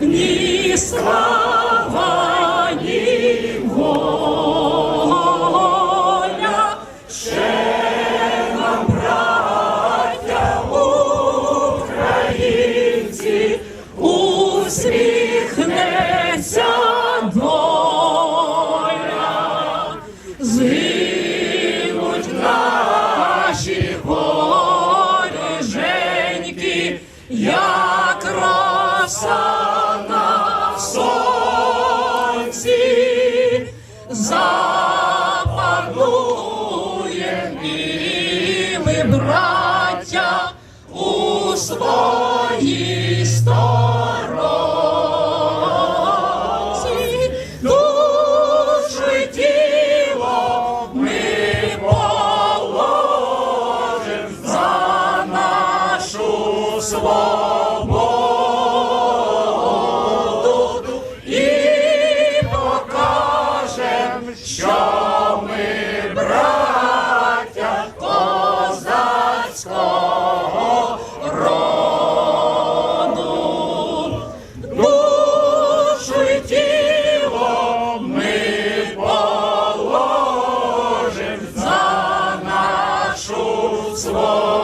ні слава, ні воля, українці, усміхнеться доля. Зинуть наші горіженьки, як роса сонці, запануєм і ми, браття, у своїй сторонці. Душу тіло ми положим за нашу свободу нашу свободу